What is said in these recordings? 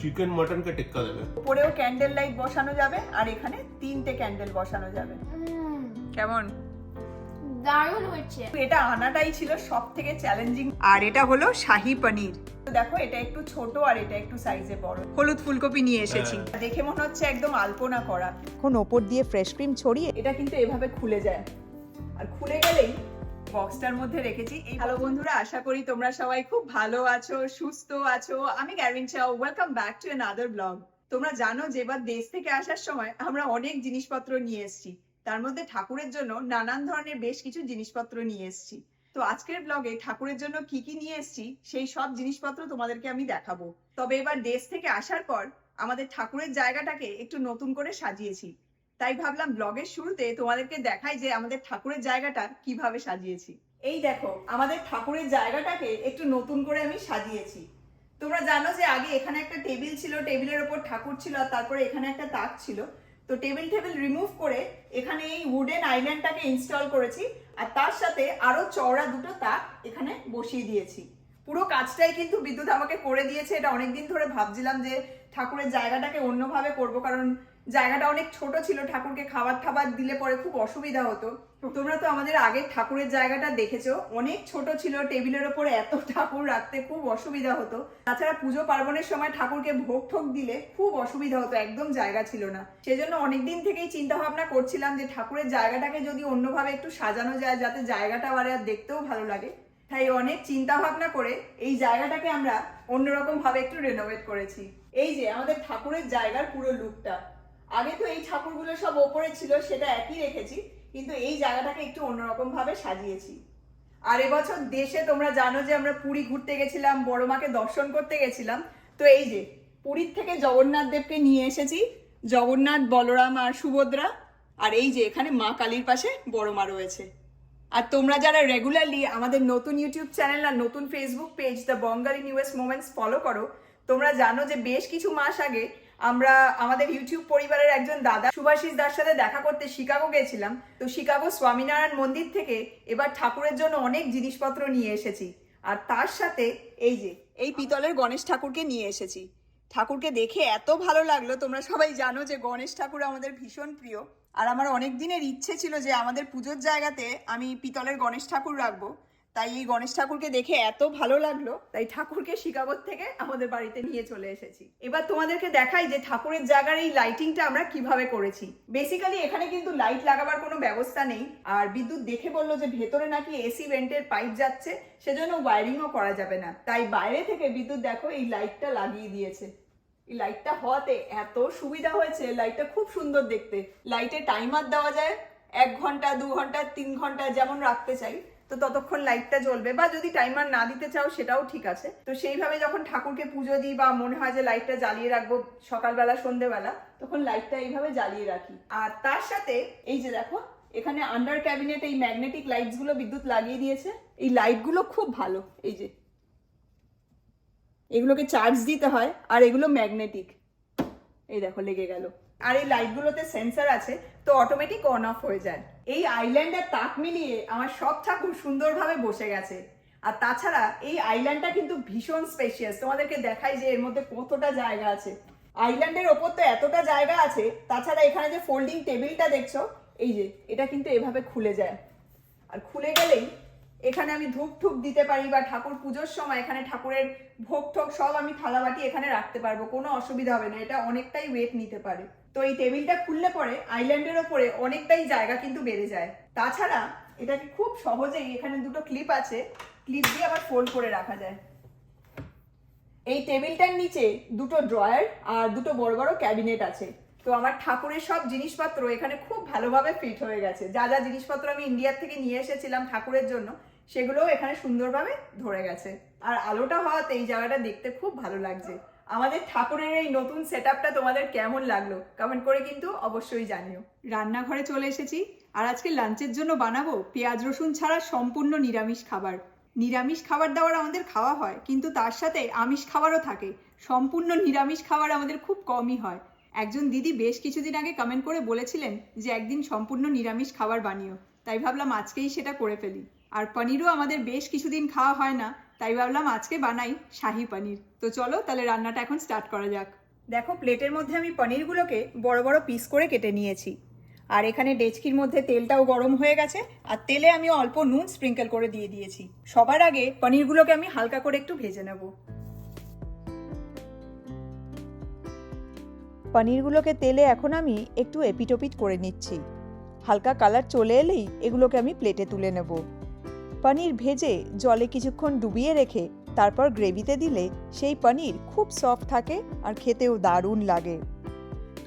Chicken mutton কে টিক্কা দেবে উপরেও candle light বসানো যাবে আর এখানে তিনটে ক্যান্ডেল বসানো যাবে। কেমন? দারুণ হচ্ছে এটা আনাটাই ছিল সব থেকে চ্যালেঞ্জিং আর এটা হলো শাহি পনির। দেখো এটা একটু ছোট আর এটা একটু সাইজে বড়। হলুদ ফুলকপি নিয়ে এসেছি। দেখে মনে হচ্ছে একদম আলপনা করা। এখন ওপর দিয়ে ফ্রেশ ক্রিম ছড়িয়ে এটা কিন্তু এভাবে খুলে যায়। আর খুলে গেলেই বক্সটার মধ্যে রেখেছি। এই হ্যালো বন্ধুরা আশা করি তোমরা সবাই খুব ভালো আছো সুস্থ আছো। আমি গ্যারিন চাও welcome back to another blog তোমরা জানো যে এবার দেশ থেকে আসার সময় আমরা অনেক জিনিসপত্র নিয়ে এসেছি। তার মধ্যে ঠাকুরের জন্য নানান ধরনের বেশ কিছু জিনিসপত্র নিয়ে এসেছি। তো আজকের ব্লগে ঠাকুরের জন্য কি কি নিয়ে এসেছি সেই সব জিনিসপত্র তোমাদেরকে আমি দেখাবো। তবে এবার দেশ থেকে আসার পর আমাদের ঠাকুরের জায়গাটাকে একটু নতুন করে সাজিয়েছি। তাই ভাবলাম ব্লগের শুরুতে তোমাদেরকে দেখাই যে আমাদের ঠাকুরের জায়গাটা কীভাবে সাজিয়েছি। এই দেখো, আমাদের ঠাকুরের জায়গাটাকে একটু নতুন করে আমি সাজিয়েছি। তোমরা জানো যে আগে এখানে একটা টেবিল ছিল, টেবিলের ওপর ঠাকুর ছিল আর তারপরে এখানে একটা তাক ছিল। তো টেবিল টেবিল রিমুভ করে এখানে এই উডেন আইল্যান্ডটাকে ইনস্টল করেছি আর তার সাথে আরও চওড়া দুটো তাক এখানে বসিয়ে দিয়েছি। পুরো কাজটাই কিন্তু বিদ্যুৎ আমাকে করে দিয়েছে। এটা অনেকদিন ধরে ভাবছিলাম যে ঠাকুরের জায়গাটাকে অন্যভাবে করব কারণ জায়গাটা অনেক ছোট ছিল, ঠাকুরকে খাবার টাবার দিলে পরে খুব অসুবিধা হতো। তোমরা তো আমাদের আগে ঠাকুরের জায়গাটা দেখেছ, অনেক ছোট ছিল, টেবিলের ওপরে এত ঠাকুর রাখতে খুব অসুবিধা হতো। তাছাড়া পুজো পার্বণের সময় ঠাকুরকে ভোগ ঠোক দিলে খুব অসুবিধা হতো, একদম জায়গা ছিল না। সেজন্য অনেকদিন থেকেই চিন্তা ভাবনা করছিলাম যে ঠাকুরের জায়গাটাকে যদি অন্যভাবে একটু সাজানো যায়, যাতে জায়গাটা আবার আর দেখতেও ভালো লাগে। তাই অনেক চিন্তা ভাবনা করে এই জায়গাটাকে আমরা অন্যরকম ভাবে একটু রেনোভেট করেছি। এই যে আমাদের ঠাকুরের জায়গার পুরো লুকটা আগে তো এই ঠাকুরগুলো সব ওপরে ছিল, সেটা একই রেখেছি, কিন্তু এই জায়গাটাকে একটু অন্যরকম ভাবে সাজিয়েছি। আর এবছর দেশে তোমরা জানো যে আমরা পুরী ঘুরতে গেছিলাম, বড় মাকে দর্শন করতে গেছিলাম। তো এই যে, পুরীর থেকে জগন্নাথ দেবকে নিয়ে এসেছি, জগন্নাথ, বলরাম আর সুভদ্রা। আর এই যে, এখানে মা কালীর পাশে বড় মা রয়েছে। আর তোমরা যারা রেগুলারলি আমাদের নতুন ইউটিউব চ্যানেল আর নতুন Facebook page the Bangali news moments follow করো, তোমরা জানো যে বেশ কিছু মাস আগে আমরা আমাদের ইউটিউব পরিবারের একজন দাদা সুভাষিস দার সাথে দেখা করতে শিকাগো গেছিলাম। তো শিকাগো স্বামীনারায়ণ মন্দির থেকে এবার ঠাকুরের জন্য অনেক জিনিসপত্র নিয়ে এসেছি। আর তার সাথে এই যে, এই পিতলের গণেশ ঠাকুরকে নিয়ে এসেছি। ঠাকুরকে দেখে এত ভালো লাগল, তোমরা সবাই জানো যে গণেশ ঠাকুর আমাদের ভীষণ প্রিয়। আর আমার অনেক দিনের ইচ্ছে ছিল যে আমাদের পুজোর জায়গাতে আমি পিতলের গণেশ ঠাকুর রাখব। তাই এই গণেশ ঠাকুরকে দেখে এত ভালো লাগল, তাই ঠাকুরকে শিকাগোর থেকে আমাদের বাড়িতে নিয়ে চলে এসেছি। এবার তোমাদেরকে দেখাই যে ঠাকুরের জায়গার এই লাইটিংটা আমরা কীভাবে করেছি। বেসিক্যালি এখানে কিন্তু লাইট লাগাবার কোনো ব্যবস্থা নেই, আর বিদ্যুৎ দেখে বলল যে ভেতরে নাকি এসি ভেন্টের পাইপ যাচ্ছে, সেজন্য ওয়ারিংও করা যাবে না। তাই বাইরে থেকে বিদ্যুৎ দেখো এই লাইটটা লাগিয়ে দিয়েছে। এই লাইটটা হওয়াতে এত সুবিধা হয়েছে লাইটটা খুব সুন্দর দেখতে। লাইটে টাইমার দেওয়া যায়, এক ঘণ্টা, দু ঘণ্টা, তিন ঘণ্টা যেমন রাখতে চাই। তো ততক্ষণ লাইটটা জ্বলবে বা যদি টাইমার না দিতে চাও সেটাও ঠিক আছে। তো সেইভাবে যখন ঠাকুরকে পুজো দিই বা মনে হয় যে লাইটটা জ্বালিয়ে রাখব সকালবেলা, সন্ধেবেলা, তখন লাইটটা এইভাবে জ্বালিয়ে রাখি। আর তার সাথে এই যে দেখো, এখানে আন্ডার ক্যাবিনেট এই ম্যাগনেটিক লাইটসগুলো বিদ্যুৎ লাগিয়ে দিয়েছে। এই লাইটগুলো খুব ভালো, এই যে। এগুলোকে চার্জ দিতে হয় আর এগুলো ম্যাগনেটিক এই দেখো, লেগে গেল। আর এই লাইটগুলোতে সেন্সার আছে, তো অটোমেটিক অন অফ হয়ে যায়। এই আইল্যান্ডের তাক মিলিয়ে আমার সব ঠাকুর সুন্দরভাবে বসে গেছে। আর তাছাড়া এই আইল্যান্ডটা কিন্তু ভীষণ স্পেশিয়াস তোমাদেরকে দেখাই যে এর মধ্যে কতটা জায়গা আছে। আইল্যান্ডের ওপর তো এতটা জায়গা আছে, তাছাড়া এখানে যে ফোল্ডিং টেবিলটা দেখছ, এই যে, এটা কিন্তু এভাবে খুলে যায়। আর খুলে গেলেই এখানে আমি ধূপ ঠুপ দিতে পারি বা ঠাকুর পুজোর সময় এখানে ঠাকুরের ভোগ ঠোক সব আমি থালাবাটি এখানে রাখতে পারব, কোনো অসুবিধা হবে না, এটা অনেকটাই ওয়েট নিতে পারে। তো এই টেবিলটা খুললে পরে আইল্যান্ডের ওপরে অনেকটাই জায়গা কিন্তু বেড়ে যায়। তাছাড়া এটাকে খুব সহজেই এখানে দুটো ক্লিপ আছে ক্লিপ দিয়ে আবার ফোল্ড করে রাখা যায়। এই টেবিলটার নিচে দুটো ড্রয়ার আর দুটো বড় বড় ক্যাবিনেট আছে। তো আমার ঠাকুরের সব জিনিসপত্র এখানে খুব ভালোভাবে ফিট হয়ে গেছে। যা যা জিনিসপত্র আমি ইন্ডিয়ার থেকে নিয়ে এসেছিলাম ঠাকুরের জন্য সেগুলোও এখানে সুন্দরভাবে ধরে গেছে। আর আলোটা হওয়াতে এই জায়গাটা দেখতে খুব ভালো লাগছে। আমাদের ঠাকুরের এই নতুন সেট তোমাদের কেমন লাগল? কমেন্ট করে কিন্তু অবশ্যই জানিও। রান্নাঘরে চলে এসেছি। আর আজকে লাঞ্চের জন্য বানাবো পেঁয়াজ, রসুন ছাড়া সম্পূর্ণ নিরামিষ খাবার। নিরামিষ খাবার দাবার আমাদের খাওয়া হয়, কিন্তু তার সাথে আমিষ খাবারও থাকে। সম্পূর্ণ নিরামিষ খাবার আমাদের খুব কমই হয়। একজন দিদি বেশ কিছুদিন আগে কমেন্ট করে বলেছিলেন যে, একদিন সম্পূর্ণ নিরামিষ খাবার বানিও। তাই ভাবলাম আজকেই সেটা করে ফেলি। আর পনিরও আমাদের বেশ কিছুদিন খাওয়া হয় না, তাই ভাবলাম আজকে বানাই শাহি পনির। তো চলো তাহলে রান্নাটা এখন স্টার্ট করা যাক। দেখো, প্লেটের মধ্যে আমি পনিরগুলোকে বড় বড় পিস করে কেটে নিয়েছি। আর এখানে ডেচকির মধ্যে তেলটাও গরম হয়ে গেছে, আর তেলে আমি অল্প নুন স্প্রিঙ্কেল করে দিয়ে দিয়েছি। সবার আগে পনিরগুলোকে আমি হালকা করে একটু ভেজে নেব। পনিরগুলোকে তেলে এখন আমি একটু এপিটোপিট করে নিচ্ছি। হালকা কালার চলে এলেই এগুলোকে আমি প্লেটে তুলে নেব। পনির ভেজে জলে কিছুক্ষণ ডুবিয়ে রেখে তারপর গ্রেভিতে দিলে সেই পনির খুব সফট থাকে আর খেতেও দারুণ লাগে।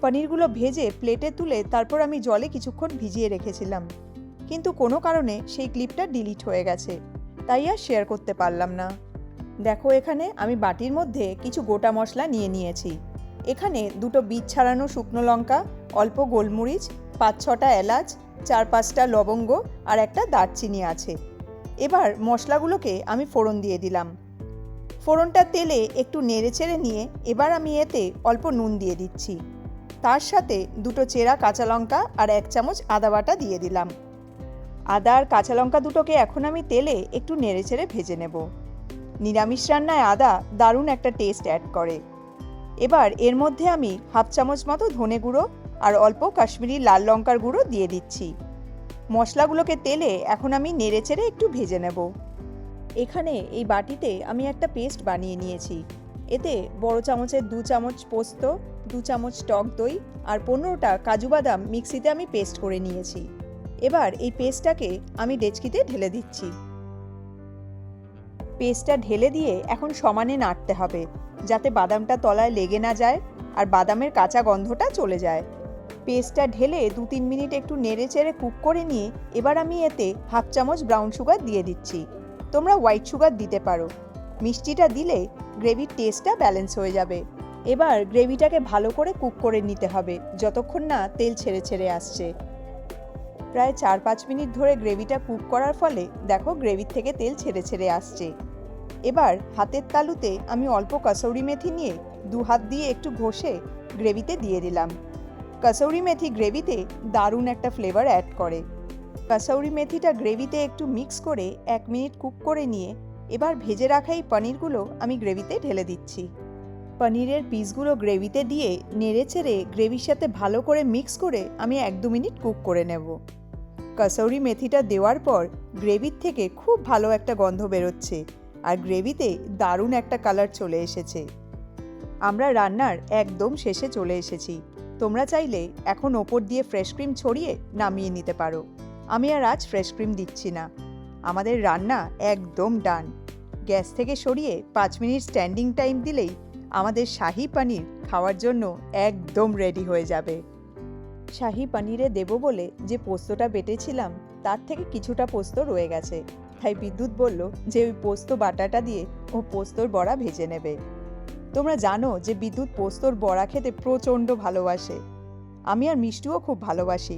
পনিরগুলো ভেজে প্লেটে তুলে তারপর আমি জলে কিছুক্ষণ ভিজিয়ে রেখেছিলাম। কিন্তু কোনো কারণে সেই ক্লিপটা ডিলিট হয়ে গেছে। তাই আর শেয়ার করতে পারলাম না। দেখো এখানে আমি বাটির মধ্যে কিছু গোটা মশলা নিয়ে নিয়েছি। এখানে দুটো বীজ ছাড়ানো শুকনো লঙ্কা, অল্প গোলমরিচ, পাঁচ ছটা এলাচ, চার পাঁচটা লবঙ্গ আর একটা দারচিনি আছে। এবার মশলাগুলোকে আমি ফোড়ন দিয়ে দিলাম। ফোড়নটা তেলে একটু নেড়ে চেড়ে নিয়ে এবার আমি এতে অল্প নুন দিয়ে দিচ্ছি। তার সাথে দুটো চেরা কাঁচা লঙ্কা আর এক চামচ আদা বাটা দিয়ে দিলাম। আদা আর কাঁচা লঙ্কা দুটোকে এখন আমি তেলে একটু নেড়ে চেড়ে ভেজে নেব। নিরামিষ রান্নায় আদা দারুণ একটা টেস্ট অ্যাড করে। এবার এর মধ্যে আমি হাফ চামচ মতো ধনে গুঁড়ো আর অল্প কাশ্মীরি লাল লঙ্কার গুঁড়ো দিয়ে দিচ্ছি। মশলাগুলোকে তেলে এখন আমি নেড়েচেড়ে একটু ভেজে নেব। এখানে এই বাটিতে আমি একটা পেস্ট বানিয়ে নিয়েছি। এতে বড় চামচের দু চামচ পোস্ত, দু চামচ টক দই আর পনেরোটা কাজু বাদাম মিক্সিতে আমি পেস্ট করে নিয়েছি। এবার এই পেস্টটাকে আমি ডেচকিতে ঢেলে দিচ্ছি। পেস্টটা ঢেলে দিয়ে এখন সমানে নাড়তে হবে, যাতে বাদামটা তলায় লেগে না যায় আর বাদামের কাঁচা গন্ধটা চলে যায়। পেস্টটা ঢেলে দু তিন মিনিট একটু নেড়ে চেড়ে কুক করে নিয়ে এবার আমি এতে হাফ চামচ ব্রাউন সুগার দিয়ে দিচ্ছি। তোমরা হোয়াইট সুগার দিতে পারো। মিষ্টিটা দিলে গ্রেভির টেস্টটা ব্যালেন্স হয়ে যাবে। এবার গ্রেভিটাকে ভালো করে কুক করে নিতে হবে, যতক্ষণ না তেল ছেড়ে ছেড়ে আসছে। প্রায় চার পাঁচ মিনিট ধরে গ্রেভিটা কুক করার ফলে দেখো গ্রেভির থেকে তেল ছেড়ে ছেড়ে আসছে। এবার হাতের তালুতে আমি অল্প কাসৌরি মেথি নিয়ে দু হাত দিয়ে একটু ঘষে গ্রেভিতে দিয়ে দিলাম। কাসৌরি মেথি গ্রেভিতে দারুণ একটা ফ্লেভার অ্যাড করে। কাসৌরি মেথিটা গ্রেভিতে একটু মিক্স করে এক মিনিট কুক করে নিয়ে এবার ভেজে রাখা এই পনিরগুলো আমি গ্রেভিতে ঢেলে দিচ্ছি। পনিরের পিসগুলো গ্রেভিতে দিয়ে নেড়ে চেড়ে গ্রেভির সাথে ভালো করে মিক্স করে আমি এক দু মিনিট কুক করে নেব। কাসৌরি মেথিটা দেওয়ার পর গ্রেভির থেকে খুব ভালো একটা গন্ধ বেরোচ্ছে আর গ্রেভিতে দারুণ একটা কালার চলে এসেছে। আমরা রান্নার একদম শেষে চলে এসেছি। তোমরা চাইলে এখন ওপর দিয়ে ফ্রেশ ক্রিম ছড়িয়ে নামিয়ে নিতে পারো। আমি আর আজ ফ্রেশ ক্রিম দিচ্ছি না। আমাদের রান্না একদম ডান। গ্যাস থেকে সরিয়ে পাঁচ মিনিট স্ট্যান্ডিং টাইম দিলেই আমাদের শাহি পনির খাওয়ার জন্য একদম রেডি হয়ে যাবে। শাহি পনিরে দেবো বলে যে পোস্তটা বেটেছিলাম, তার থেকে কিছুটা পোস্ত রয়ে গেছে। তাই বিদ্যুৎ বলল যে ওই পোস্ত বাটাটা দিয়ে ও পোস্তর বড়া ভেজে নেবে। তোমরা জানো যে বিদ্যুৎ পোস্তর বড়া খেতে প্রচণ্ড ভালোবাসে। আমি আর মিষ্টিও খুব ভালোবাসি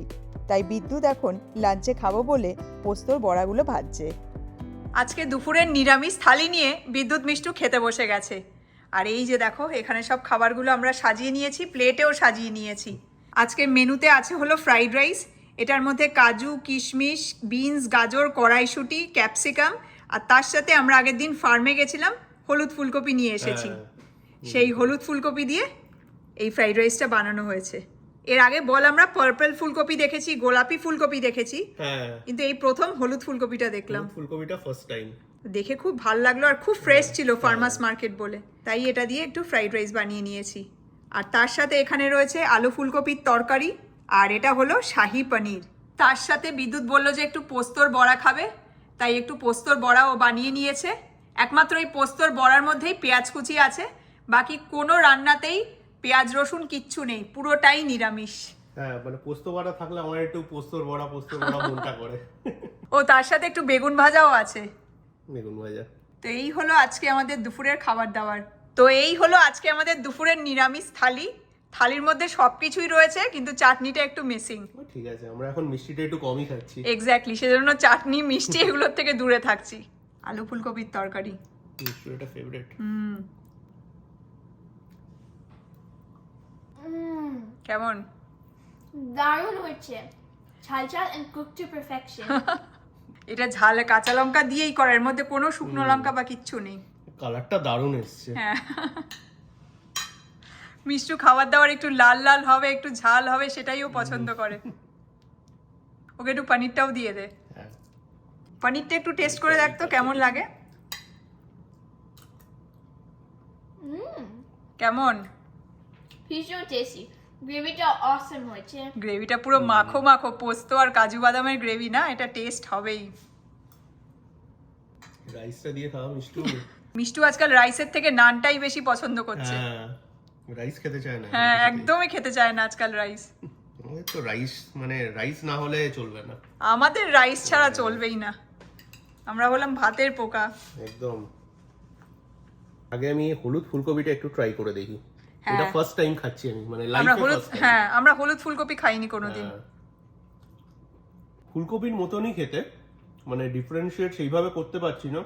তাই বিদ্যুৎ এখন লাঞ্চে খাব বলে পোস্তর বড়াগুলো ভাজছে। আজকে দুপুরের নিরামিষ থালি নিয়ে বিদ্যুৎ মিষ্টু খেতে বসে গেছে। আর এই যে দেখো এখানে সব খাবারগুলো আমরা সাজিয়ে নিয়েছি প্লেটেও সাজিয়ে নিয়েছি। আজকের মেনুতে আছে হলো ফ্রাইড রাইস এটার মধ্যে কাজু কিশমিশ বিনস গাজর কড়াইশুঁটি ক্যাপসিকাম আর তার সাথে আমরা আগের দিন ফার্মে গেছিলাম হলুদ ফুলকপি নিয়ে এসেছি। সেই হলুদ ফুলকপি দিয়ে এই ফ্রাইড রাইসটা বানানো হয়েছে। এর আগে বল আমরা পার্পল ফুলকপি দেখেছি গোলাপি ফুলকপি দেখেছি হ্যাঁ। কিন্তু এই প্রথম হলুদ ফুলকপিটা দেখলাম। ফুলকপিটা ফার্স্ট টাইম দেখে খুব ভালো লাগল আর খুব ফ্রেশ ছিল ফার্মাস মার্কেট বলে। তাই এটা দিয়ে একটু ফ্রাইড রাইস বানিয়ে নিয়েছি। আর তার সাথে এখানে রয়েছে আলু ফুলকপির তরকারি আর এটা হলো শাহি পনির। তার সাথে বিদ্যুৎ বলল যে একটু পোস্তর বড়া খাবে তাই একটু পোস্তর বড়াও বানিয়ে নিয়েছে। একমাত্র এই পোস্তর বড়ার মধ্যেই পেঁয়াজ কুচি আছে বাকি কোনো রান্নাতেই পেঁয়াজ রসুন কিচ্ছু নেই পুরোটাই নিরামিষ। হ্যাঁ মানে পোস্ত বড়া থাকলে আমার একটু পোস্তর বড়া পোস্তর বড়া মনটা করে। ও তার সাথে একটু বেগুন ভাজাও আছে। বেগুন ভাজা। তো এই হলো আজকে আমাদের দুপুরের খাবার দাবার। তো এই হলো আজকে আমাদের দুপুরের নিরামিষ থালি। থালির মধ্যে সব কিছুই রয়েছে কিন্তু চাটনিটা একটু মিসিং ঠিক আছে আমরা এখন মিষ্টিটা একটু কমই খাচ্ছি। এক্স্যাক্টলি সেজন্য চাটনি মিষ্টি এগুলোর থেকে দূরে থাকছি। আলু ফুলকপির তরকারি। এটা ফেভারিট হুম। কেমন? দারুণ হয়েছে। ঝাল ঝাল and cooked to perfection. এটা ঝাল কাঁচা লঙ্কা দিয়েই করে এর মধ্যে কোনো শুকনো লঙ্কা বা কিচ্ছু নেই। কালারটা দারুণ এসছে। হ্যাঁ। মিষ্টু খাবার দাবার একটু লাল লাল হবে একটু ঝাল হবে সেটাই ও পছন্দ করে। ওকে একটু পনিরটাও দিয়ে দে। হ্যাঁ। পনিরটা একটু টেস্ট করে দেখ তো কেমন লাগে? হুম। কেমন? ভীষণ টেস্টি গ্রেভিটা অসম হয়েছে। গ্রেভিটা পুরো মাখো মাখো পোস্ত আর কাজু বাদামের গ্রেভি না? এটা টেস্ট হবেই। রাইসটা দিয়ে খাওয়া মিষ্টি? মিষ্টু আজকাল রাইসের থেকে নানটাই বেশি পছন্দ করছে। হ্যাঁ রাইস খেতে চায় না। হ্যাঁ একদমই খেতে চায় না আজকাল রাইস আমাদের তো রাইস মানে রাইস না হলে চলবে না। আমাদের রাইস ছাড়া চলবেই না। আমরা হলাম ভাতের পোকা। একদম। আগে আমি হলুদ ফুলকপিটা একটু ট্রাই করে দেখি। হ্যাঁ। এটা ফার্স্ট টাইম খাচ্ছি আমি মানে লাইফে হলুদ হ্যাঁ আমরা হলুদ ফুলকপি খাইনি কোনোদিন। হ্যাঁ। ফুলকপির মতনই খেতে মানে ডিফারেন্সিয়েট সেইভাবে করতে পারছি না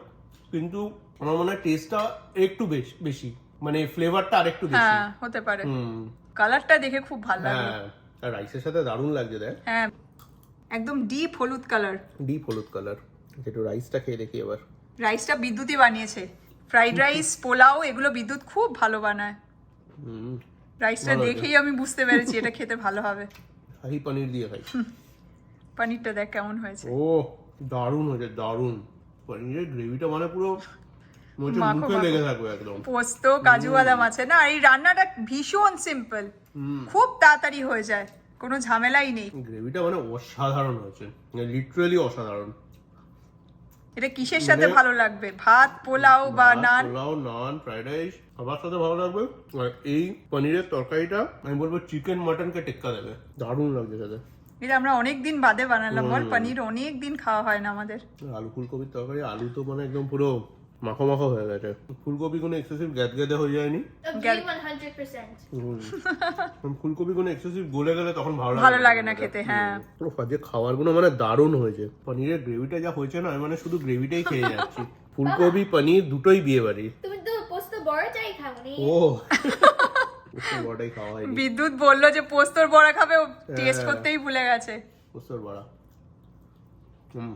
কিন্তু আমার মনে হয় টেস্টটা একটু বেশ মানে ফ্লেভারটা আরেকটু বেশি। হ্যাঁ হতে পারে। হুম। কালারটা দেখে খুব ভালো লাগল। হ্যাঁ আর রাইসের সাথে দারুণ লাগছে দেখ। হ্যাঁ একদম ডিপ হলুদ কালার ডিপ হলুদ কালার একটু রাইসটা খেয়ে দেখি এবার। রাইসটা বিদ্যুতই বানিয়েছে। ফ্রাইড রাইস পোলাও এগুলো বিদ্যুৎ খুব ভালো বানায়। রাইসটা দেখেই আমি বুঝতে পেরেছি এটা খেতে ভালো হবে। শাহি পনির দিয়ে খাই। পনিরটা দেখ কেমন হয়েছে। ও দারুণ হয়েছে দারুণ। পনিরের গ্রেভিটা মানে পুরো মনে পোস্ত কাজু বাদাম আছে না? এই রান্নাটা ভীষণ সিম্পল হুম। খুব তাড়াতাড়ি হয়ে যায়। কোনো ঝামেলাই নেই। গ্রেভিটা মানে অসাধারণ হয়েছে। লিটারালি অসাধারণ। এটা কিসের সাথে ভালো লাগবে? ভাত পোলাও বা নান? পোলাও নান ফ্রাইড রাইস সবার সাথে ভালো লাগবে। আর এই পনিরের তরকারিটা আমি বলব চিকেন মাটনকে টেক্কা দেবে। দারুণ লাগবে সাথে এটা আমরা অনেক দিন বাদে বানালাম বল পনির অনেক দিন খাওয়া হয় না আমাদের। আলু ফুলকপির তরকারি আলু তো মানে একদম পুরো মাখো মাখো হয়ে গেছে। ফুলকপি কোনো এক্সেসিভ গ্যাদ গ্যাদে হয়ে যায়নি? Agree 100%. হুম। ফুলকপি কোনো এক্সেসিভ গলে গেলে তখন ভালো ভালো লাগে না খেতে, হ্যাঁ। যে খাবারগুলো মানে দারুণ হয়েছে। পনিরের গ্রেভিটা যা হয়েছে না মানে শুধু গ্রেভিটাই খেয়ে যাচ্ছি। ফুলকপি পনির দুটোই বিয়ে বাড়ি তুমি তো পোস্ত বড়টাই খাওনি ও। বড়াই খাওয়া হয়নি। বিদ্যুৎ বলল যে পোস্তর বড়া খাবে টেস্ট হ্যাঁ। করতেই ভুলে গেছে। পোস্তর বড়া। হুম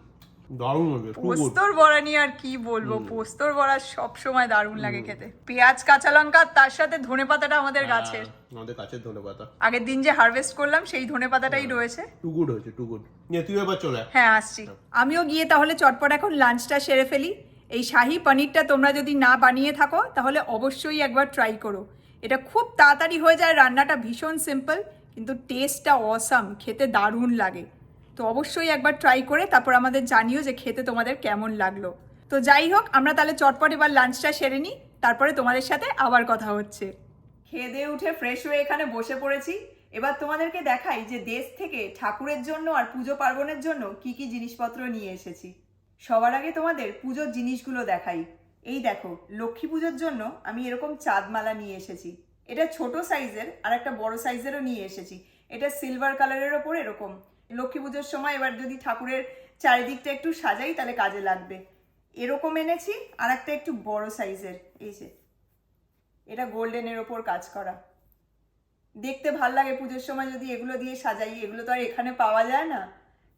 দারুণ good। পোস্তর বড়া নিয়ে আর কি বলব? পোস্তর বড়া সব সময় দারুণ লাগে খেতে। পেঁয়াজ কাঁচা লঙ্কা তার সাথে ধনে পাতাটা আমাদের গাছের। হ্যাঁ, আমাদের কাছের ধনে পাতা। আগের দিন যে হারভেস্ট করলাম সেই ধনে পাতাটাই রয়েছে। টু গুড হয়েছে টু গুড তুই এবার চলে হ্যাঁ আসছি। আমিও গিয়ে তাহলে চটপট এখন লাঞ্চটা সেরে ফেলি। এই শাহি পনিরটা তোমরা যদি না বানিয়ে থাকো তাহলে অবশ্যই একবার ট্রাই করো। এটা খুব তাড়াতাড়ি হয়ে যায় রান্নাটা ভীষণ সিম্পল কিন্তু টেস্টটা অসাম খেতে দারুণ লাগে। তো অবশ্যই একবার ট্রাই করে তারপর আমাদের জানিও যে খেতে তোমাদের কেমন লাগল। তো যাই হোক, আমরা তাহলে চটপট এবার লাঞ্চটা সেরে নিই, তারপরে তোমাদের সাথে আবার কথা হচ্ছে। খেয়ে দিয়ে উঠে ফ্রেশ হয়ে এখানে বসে পড়েছি। এবার তোমাদেরকে দেখাই যে দেশ থেকে ঠাকুরের জন্য আর পুজো পার্বণের জন্য কি কি জিনিসপত্র নিয়ে এসেছি। সবার আগে তোমাদের পুজোর জিনিসগুলো দেখাই। এই দেখো, লক্ষ্মী পুজোর জন্য আমি এরকম চাঁদমালা নিয়ে এসেছি। এটা ছোট সাইজের আর একটা বড় সাইজেরও নিয়ে এসেছি। এটা সিলভার কালারের ওপর এরকম। লক্ষ্মী পুজোর সময় এবার যদি ঠাকুরের চারিদিকটা একটু সাজাই, তাহলে কাজে লাগবে। এরকম এনেছি আর একটা একটু বড় সাইজের, এই যে। এটা গোল্ডেনের ওপর কাজ করা। দেখতে ভালো লাগে পুজোর সময় যদি এগুলো দিয়ে সাজাই, এগুলো তো আর এখানে পাওয়া যায় না।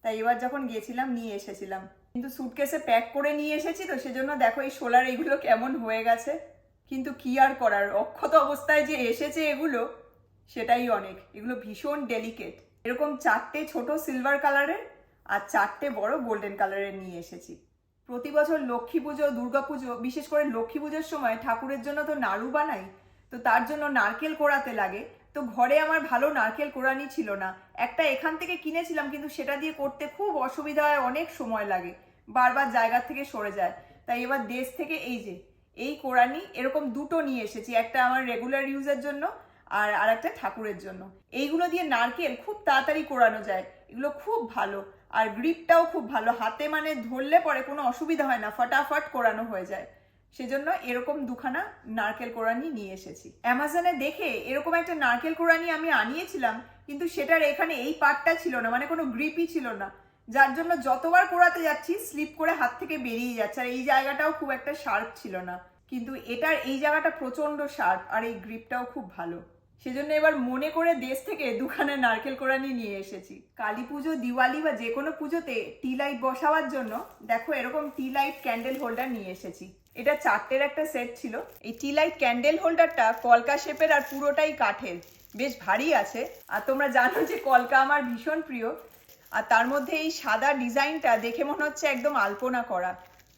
তাই এবার যখন গেছিলাম নিয়ে এসেছিলাম। কিন্তু সুটকেসে প্যাক করে নিয়ে এসেছি তো, সেজন্য দেখো এই সোলার এগুলো কেমন হয়ে গেছে। কিন্তু কি আর করার? অক্ষত অবস্থায় যে এসেছে এগুলো, সেটাই অনেক। এগুলো ভীষণ ডেলিকেট এরকম চারটে ছোট সিলভার কালারের আর চারটে বড় গোল্ডেন কালারের নিয়ে এসেছি। প্রতি বছর লক্ষ্মী পুজো, দুর্গা পুজো, বিশেষ করে লক্ষ্মী পুজোর সময় ঠাকুরের জন্য তো নাড়ু বানাই, তো তার জন্য নারকেল কোড়াতে লাগে। তো ঘরে আমার ভালো নারকেল কোড়ানি ছিল না। একটা এখান থেকে কিনেছিলাম, কিন্তু সেটা দিয়ে করতে খুব অসুবিধা হয়, অনেক সময় লাগে। বারবার জায়গা থেকে সরে যায়। তাই এবার দেশ থেকে এই যে, এই কোরআনি এরকম দুটো নিয়ে এসেছি। একটা আমার রেগুলার ইউজের জন্য আর আর একটা ঠাকুরের জন্য। এইগুলো দিয়ে নারকেল খুব তাড়াতাড়ি কোরানো যায়। এগুলো খুব ভালো। আর গ্রিপটাও খুব ভালো। হাতে মানে ধরলে পরে কোনো অসুবিধা হয় না। ফটাফট কোরানো হয়ে যায়। সেজন্য এরকম দুখানা নারকেল কোরানি নিয়ে এসেছি। অ্যামাজনে দেখে এরকম একটা নারকেল কোরানি আমি আনিয়েছিলাম, কিন্তু সেটার এখানে এই পার্টটা ছিল না মানে কোনো গ্রিপই ছিল না। যার জন্য যতবার কোরাতে যাচ্ছি, স্লিপ করে হাত থেকে বেরিয়ে যাচ্ছে। আর এই জায়গাটাও খুব একটা শার্প ছিল না। কিন্তু এটার এই জায়গাটা প্রচণ্ড শার্প। আর এই গ্রিপটাও খুব ভালো। সেজন্য এবার মনে করে দেশ থেকে দুখানা নারকেল কোড়ানি নিয়ে এসেছি। কালী পুজো, দিওয়ালি বা যে কোনো পুজোতে টি লাইট বসাবার জন্য দেখো এরকম টি লাইট ক্যান্ডেল হোল্ডার নিয়ে এসেছি। এটা চারটের একটা সেট ছিল। এই টি লাইট ক্যান্ডেল হোল্ডারটা কলকা শেপের আর পুরোটাই কাঠের। বেশ ভারী আছে। আর তোমরা জানো যে কলকা আমার ভীষণ প্রিয়। আর তার মধ্যে এই সাদা ডিজাইনটা দেখে মনে হচ্ছে একদম আলপনা করা।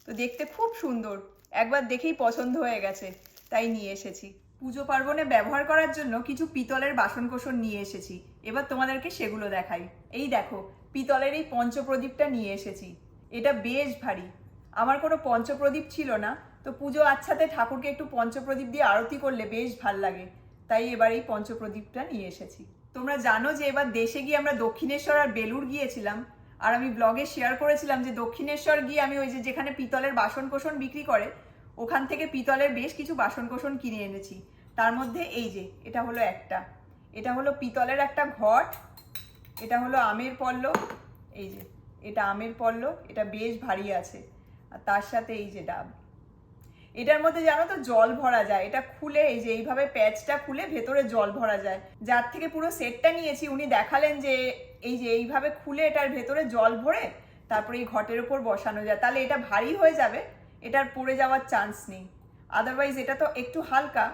তো দেখতে খুব সুন্দর। একবার দেখেই পছন্দ হয়ে গেছে। তাই নিয়ে এসেছি। পুজো পার্বণে ব্যবহার করার জন্য কিছু পিতলের বাসনকোসন নিয়ে এসেছি। এবার তোমাদেরকে সেগুলো দেখাই। এই দেখো, পিতলের এই পঞ্চপ্রদীপটা নিয়ে এসেছি। এটা বেশ ভারী। আমার কোনো পঞ্চপ্রদীপ ছিল না, তো পুজো আচ্ছাতে ঠাকুরকে একটু পঞ্চপ্রদীপ দিয়ে আরতি করলে বেশ ভালো লাগে। তাই এবার এই পঞ্চপ্রদীপটা নিয়ে এসেছি। তোমরা জানো যে এবার দেশে গিয়ে আমরা দক্ষিণেশ্বর আর বেলুর গিয়েছিলাম, আর আমি ব্লগে শেয়ার করেছিলাম যে দক্ষিণেশ্বর গিয়ে আমি ওই যে যেখানে পিতলের বাসন কোসন বিক্রি করে, ওখান থেকে পিতলের বেশ কিছু বাসন কোসন কিনে এনেছি। তার মধ্যে এই যে, এটা হলো একটা। এটা হলো পিতলের একটা ঘট, এটা হলো আমের পল্লব এই যে, এটা আমের পল্লব এটা বেশ ভারী আছে। আর তার সাথে এই যে ডাব। এটার মধ্যে জানো তো জল ভরা যায়, এটা খুলে এই যে এইভাবে প্যাচটা খুলে ভেতরে জল ভরা যায়। যার থেকে পুরো সেটটা নিয়েছি, উনি দেখালেন যে এই যে এইভাবে খুলে এটার ভেতরে জল ভরে তারপরে এই ঘটের উপর বসানো যায়। তাহলে এটা ভারী হয়ে যাবে, এটার পড়ে যাওয়ার চান্স নেই। আদারওয়াইজ এটা তো একটু হালকা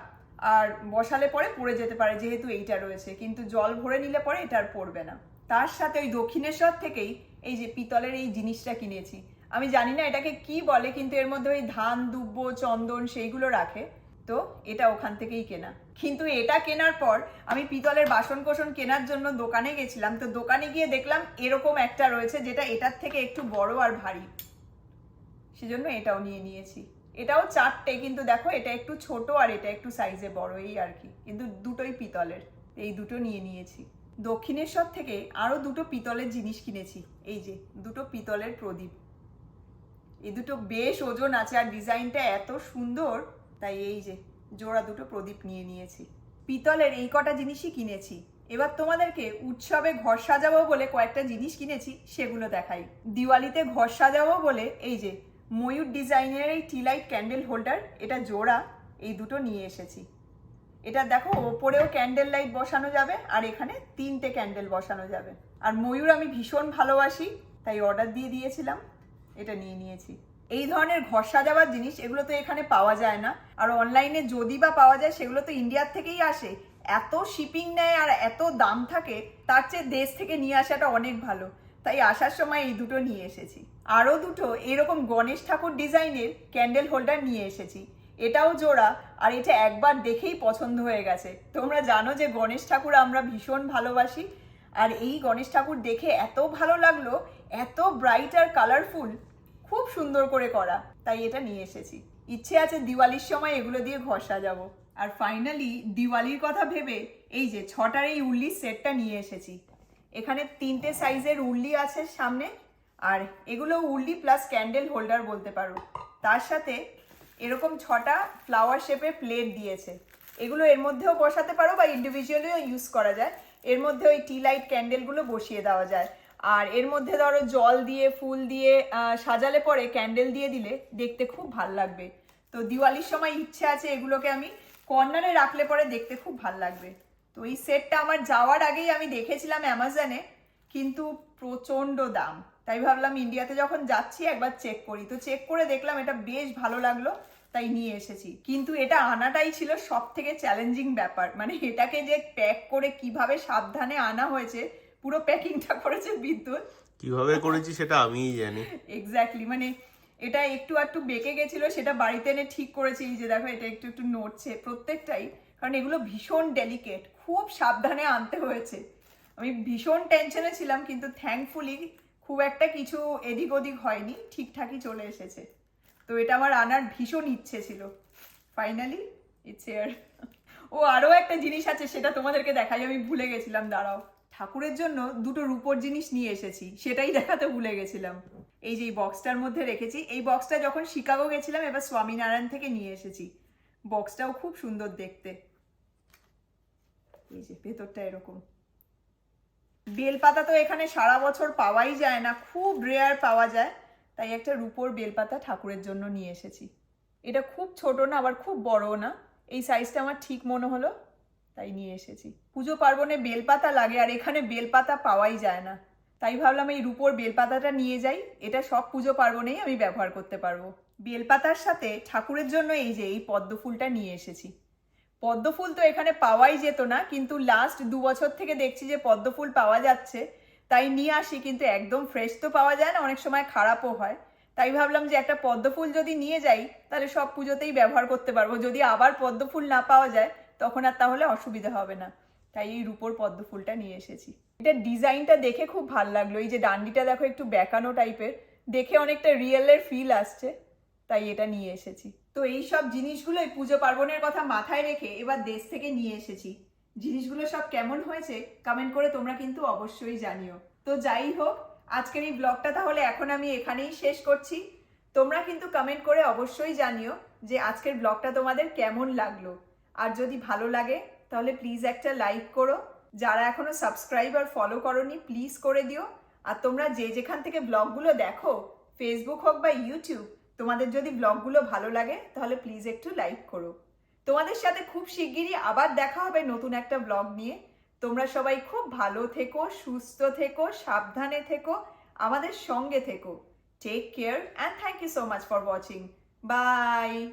আর বসালে পরে পড়ে যেতে পারে যেহেতু এইটা রয়েছে। কিন্তু জল ভরে নিলে পরে এটা আর পড়বে না। তার সাথে ওই দক্ষিণেশ্বর থেকেই এই যে পিতলের এই জিনিসটা কিনেছি। আমি জানি না এটাকে কি বলে, কিন্তু এর মধ্যে ওই ধান, দুব্ব, চন্দন সেইগুলো রাখে। তো এটা ওখান থেকেই কেনা। কিন্তু এটা কেনার পর আমি পিতলের বাসন কোসন কেনার জন্য দোকানে গেছিলাম। তো দোকানে গিয়ে দেখলাম এরকম একটা রয়েছে, যেটা এটার থেকে একটু বড় আর ভারী। সেজন্য এটাও নিয়ে নিয়েছি। এটাও চারটে, কিন্তু দেখো এটা একটু ছোট আর এটা একটু সাইজে বড় এই আর কি। কিন্তু দুটোই পিতলের, এই দুটো নিয়ে নিয়েছি। দক্ষিণেশ্বর থেকে আরও দুটো পিতলের জিনিস কিনেছি, এই যে দুটো পিতলের প্রদীপ। এই দুটো বেশ ওজন আছে আর ডিজাইনটা এত সুন্দর, তাই এই যে জোড়া দুটো প্রদীপ নিয়ে নিয়েছি। পিতলের এই কটা জিনিসই কিনেছি। এবার তোমাদেরকে উৎসবে ঘর সাজাবো বলে কয়েকটা জিনিস কিনেছি, সেগুলো দেখাই। দিওয়ালিতে ঘর সাজাবো বলে এই যে ময়ূর ডিজাইনের এই টিলাইট ক্যান্ডেল হোল্ডার এটা জোড়া, এই দুটো নিয়ে এসেছি। এটা দেখো, ওপরেও ক্যান্ডেল লাইট বসানো যাবে, আর এখানে তিনটে ক্যান্ডেল বসানো যাবে। আর ময়ূর আমি ভীষণ ভালোবাসি, তাই অর্ডার দিয়ে দিয়েছিলাম, এটা নিয়ে নিয়েছি। এই ধরনের ঘর সাজাবার জিনিস, এগুলো তো এখানে পাওয়া যায় না। আর অনলাইনে যদি বা পাওয়া যায়, সেগুলো তো ইন্ডিয়ার থেকেই আসে। এত শিপিং নেয় আর এত দাম থাকে, তার চেয়ে দেশ থেকে নিয়ে আসাটা অনেক ভালো। তাই আসার সময় এই দুটো নিয়ে এসেছি। আরও দুটো এরকম গণেশ ঠাকুর ডিজাইনের ক্যান্ডেল হোল্ডার নিয়ে এসেছি। এটাও জোড়া, আর এটা একবার দেখেই পছন্দ হয়ে গেছে। তোমরা জানো যে গণেশ ঠাকুর আমরা ভীষণ ভালোবাসি, আর এই গণেশ ঠাকুর দেখে এত ভালো লাগল, এত ব্রাইট আর কালারফুল খুব সুন্দর করে করা। তাই এটা নিয়ে এসেছি। ইচ্ছে আছে দিওয়ালির সময় এগুলো দিয়ে ঘর সাজাবো। আর ফাইনালি দিওয়ালির কথা ভেবে এই যে ছটার এই উল্লির সেটটা নিয়ে এসেছি। এখানে তিনটে সাইজের উল্লি আছে সামনে আর এগুলো উল্লি প্লাস ক্যান্ডেল হোল্ডার বলতে পারো। তার সাথে এরকম ছটা ফ্লাওয়ার শেপের প্লেট দিয়েছে। এগুলো এর মধ্যেও বসাতে পারো বা ইন্ডিভিজুয়ালিও ইউজ করা যায়। এর মধ্যে ওই টি লাইট ক্যান্ডেলগুলো বসিয়ে দেওয়া যায়। আর এর মধ্যে ধরো জল দিয়ে, ফুল দিয়ে সাজালে পরে ক্যান্ডেল দিয়ে দিলে দেখতে খুব ভালো লাগবে। তো দিওয়ালির সময় ইচ্ছে আছে এগুলোকে আমি কর্নারে রাখলে পরে দেখতে খুব ভালো লাগবে। তো এই সেটটা আমার যাওয়ার আগেই আমি দেখেছিলাম অ্যামাজনে কিন্তু প্রচণ্ড দাম। তাই ভাবলাম ইন্ডিয়াতে যখন যাচ্ছি একবার চেক করি। তো চেক করে দেখলাম এটা বেশ ভালো লাগল তাই নিয়ে এসেছি। কিন্তু এটা আনাটাই ছিল সব থেকে চ্যালেঞ্জিং ব্যাপার। মানে এটাকে যে প্যাক করে কীভাবে সাবধানে আনা হয়েছে পুরো প্যাকিংটা করেছে বিদ্যুৎ। কীভাবে করেছি সেটা আমিই জানি। এক্স্যাক্টলি মানে এটা একটু একটু বেঁকে গেছিল সেটা বাড়িতে এনে ঠিক করেছি। এই যে দেখো এটা একটু একটু নড়ছে প্রত্যেকটাই। কারণ এগুলো ভীষণ ডেলিকেট খুব সাবধানে আনতে হয়েছে। আমি ভীষণ টেনশনে ছিলাম, কিন্তু থ্যাঙ্কফুলি খুব একটা কিছু এদিক ওদিক হয়নি, ঠিকঠাকই চলে এসেছে। তো এটা আমার আনার ভীষণ ইচ্ছে ছিল। ফাইনালি ইটস আর ও আরও একটা জিনিস আছে, সেটা তোমাদেরকে দেখাই, আমি ভুলে গেছিলাম, দাঁড়াও। ঠাকুরের জন্য দুটো রূপোর জিনিস নিয়ে এসেছি, সেটাই দেখাতে ভুলে গেছিলাম। এই যে এই বক্সটার মধ্যে রেখেছি, এই বক্সটা যখন শিকাগো গেছিলাম, এবার স্বামীনারায়ণ থেকে নিয়ে এসেছি। বক্সটাও খুব সুন্দর দেখতে। এই যে, ভেতরটা এরকম। বেলপাতা তো এখানে সারা বছর পাওয়াই যায় না, খুব রেয়ার পাওয়া যায়। তাই একটা রূপোর বেলপাতা ঠাকুরের জন্য নিয়ে এসেছি। এটা খুব ছোট না, আবার খুব বড় না। এই সাইজটা আমার ঠিক মনে হলো, তাই নিয়ে এসেছি। পুজো পার্বণে বেলপাতা লাগে, আর এখানে বেলপাতা পাওয়াই যায় না। তাই ভাবলাম এই রূপোর বেলপাতাটা নিয়ে যাই। এটা সব পুজো পার্বণেই আমি ব্যবহার করতে পারব। বেলপাতার সাথে ঠাকুরের জন্য এই যে, এই পদ্ম ফুলটা নিয়ে এসেছি। পদ্ম ফুল তো এখানে পাওয়াই যেত না, কিন্তু লাস্ট দু বছর থেকে দেখছি যে পদ্ম ফুল পাওয়া যাচ্ছে। তাই নিয়ে আসি, কিন্তু একদম ফ্রেশ তো পাওয়া যায় না, অনেক সময় খারাপও হয়। তাই ভাবলাম যে একটা পদ্ম ফুল যদি নিয়ে যাই, তাহলে সব পুজোতেই ব্যবহার করতে পারব। যদি আবার পদ্ম ফুল না পাওয়া যায়, তখন আর তাহলে অসুবিধা হবে না। তাই এই রূপোর পদ্ম ফুলটা নিয়ে এসেছি। এটা ডিজাইনটা দেখে খুব ভালো লাগল। এই যে ডান্ডিটা দেখো, একটু বেঁকানো টাইপের দেখে অনেকটা রিয়েলের ফিল আসছে। তাই এটা নিয়ে এসেছি। তো এই সব জিনিসগুলোই পুজো পার্বণের কথা মাথায় রেখে এবার দেশ থেকে নিয়ে এসেছি। জিনিসগুলো সব কেমন হয়েছে কমেন্ট করে তোমরা কিন্তু অবশ্যই জানিও। তো যাই হোক, আজকের এই ব্লগটা তাহলে এখন আমি এখানেই শেষ করছি। তোমরা কিন্তু কমেন্ট করে অবশ্যই জানিও যে আজকের ব্লগটা তোমাদের কেমন লাগল। আর যদি ভালো লাগে, তাহলে প্লিজ একটা লাইক করো। যারা এখনও সাবস্ক্রাইব আর ফলো করনি প্লিজ করে দিও। আর তোমরা যে যেখান থেকে ব্লগগুলো দেখো ফেসবুক হোক বা ইউটিউব তোমাদের যদি ব্লগগুলো ভালো লাগে, তাহলে প্লিজ একটু লাইক করো। তোমাদের সাথে খুব শিগগিরই আবার দেখা হবে নতুন একটা ব্লগ নিয়ে। তোমরা সবাই খুব ভালো থেকো, সুস্থ থেকো, সাবধানে থেকো, আমাদের সঙ্গে থেকো। Take care and thank you so much for watching bye